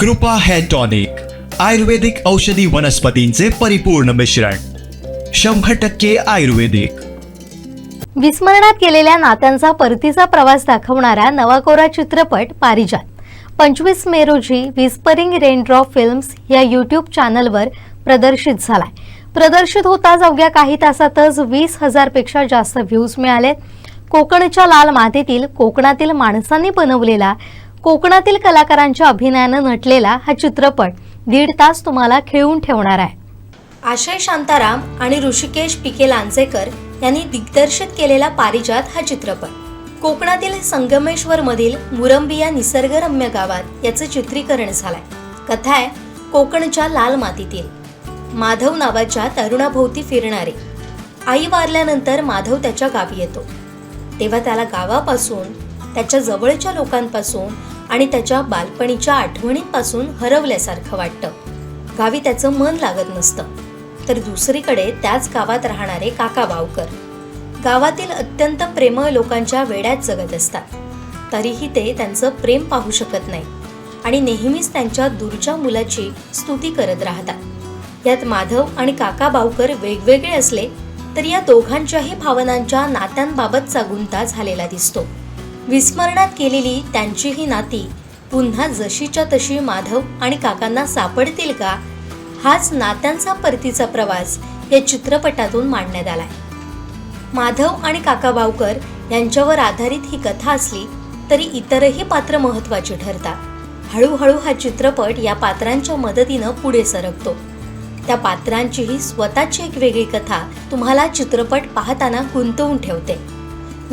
कृपा hair tonic आयुर्वेदिक औषधी वनस्पतींचे परिपूर्ण मिश्रण शंभर टक्के आयुर्वेदिक. विस्मरणात गेलेल्या नात्यांचा परतीचा प्रवास दाखवणारा नवाकोरा चित्रपट पारिजात. पंचवीस मे रोजी विस्परिंग रेनड्रॉप फिल्म्स या यूट्यूब चॅनलवर प्रदर्शित झालाय. प्रदर्शित होताच अवघ्या काही तासातच वीस हजारपेक्षा जास्त व्ह्यूज मिळाले कोकणच्या लाल मातीतील कोकणातील माणसांनी बनवलेला कोकणातील कलाकारांच्या अभिनयानं नटलेला हा चित्रपट दीड तास तुम्हाला खेळून ठेवणार आहे. आशय शांताराम आणि ऋषिकेश पिके लांजेकर यांनी दिग्दर्शित केलेला पारिजात हा चित्रपट. कोकणातील संगमेश्वर मधील मुरंबी या निसर्गरम्य गावात याचं चित्रीकरण झालंय. कथा आहे कोकणच्या लाल मातीतील. माधव नावाच्या तरुणाभोवती फिरणारे. आई वारल्यानंतर माधव त्याच्या गावी येतो. तेव्हा त्याला गावापासून त्याच्या जवळच्या लोकांपासून आणि त्याच्या बालपणीच्या आठवणींपासून हरवल्यासारखं वाटतं. गावी त्याचं मन लागत नसतं. तर दुसरीकडे त्याच गावात राहणारे काका बावकर. गावातील अत्यंत प्रेमळ लोकांच्या वेड्यात जगत असतात. तरीही ते त्यांचं प्रेम पाहू शकत नाही आणि नेहमीच त्यांच्या दूरच्या मुलाची स्तुती करत राहतात. यात माधव आणि काका बावकर वेगवेगळे असले तर या दोघांच्याही भावनांच्या नात्यांबाबतचा गुंता झालेला दिसतो. विस्मरणात केलेली त्यांची ही नाती पुन्हा जशीच्या तशी माधव आणि काकांना सापडतील का? हाच नात्यांचा परतीचा प्रवास या चित्रपटातून मांडण्यात आलाय. माधव आणि काका बावकर यांच्यावर आधारित ही कथा असली तरी इतरही पात्र महत्वाची ठरतात. हळूहळू हा चित्रपट या पात्रांच्या मदतीनं पुढे सरकतो. त्या पात्रांचीही स्वतःची एक वेगळी कथा तुम्हाला चित्रपट पाहताना गुंतवून ठेवते.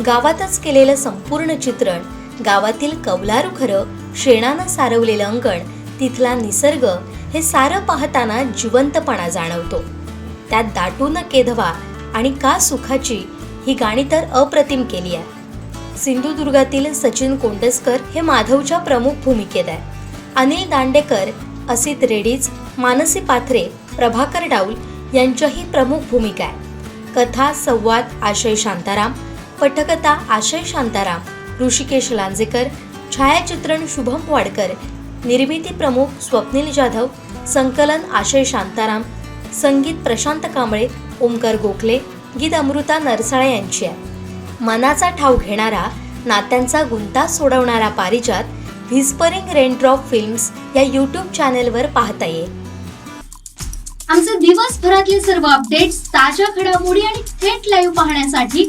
गावातच केलेलं संपूर्ण चित्रण गावातील कौलारू खरं शेणानं सारवलेलं अंगण तिथला निसर्ग हे सारं पाहताना जिवंतपणा जाणवतो. त्यात दाटून केधवा आणि का सुखाची ही गाणी तर अप्रतिम केली आहे. सिंधुदुर्गातील सचिन कोंडसकर हे माधवच्या प्रमुख भूमिकेत आहे. अनिल दांडेकर असित रेडीज मानसी पाथरे प्रभाकर डाऊल यांच्याही प्रमुख भूमिका आहे. कथा संवाद आशय शांताराम पटकथा आशय शांताराम ऋषिकेश लांजेकर छायाचित्रण शुभम वाडकर निर्मिती प्रमुख स्वप्नील जाधव संकलन आशय शांताराम संगीत प्रशांत कांबळे ओमकार गोखले गीत अमृता नरसाळे यांची आहे. मनाचा ठाव घेणारा नात्यांचा गुंता सोडवणारा पारिजात व्हिस्परिंग रेनड्रॉप फिल्म्स या यूट्यूब चॅनेलवर पाहता येईल आमचे दिवसभरातले सर्व अपडेट्स ताज्या घडामोडी आणि थेट लाईव्ह पाहण्यासाठी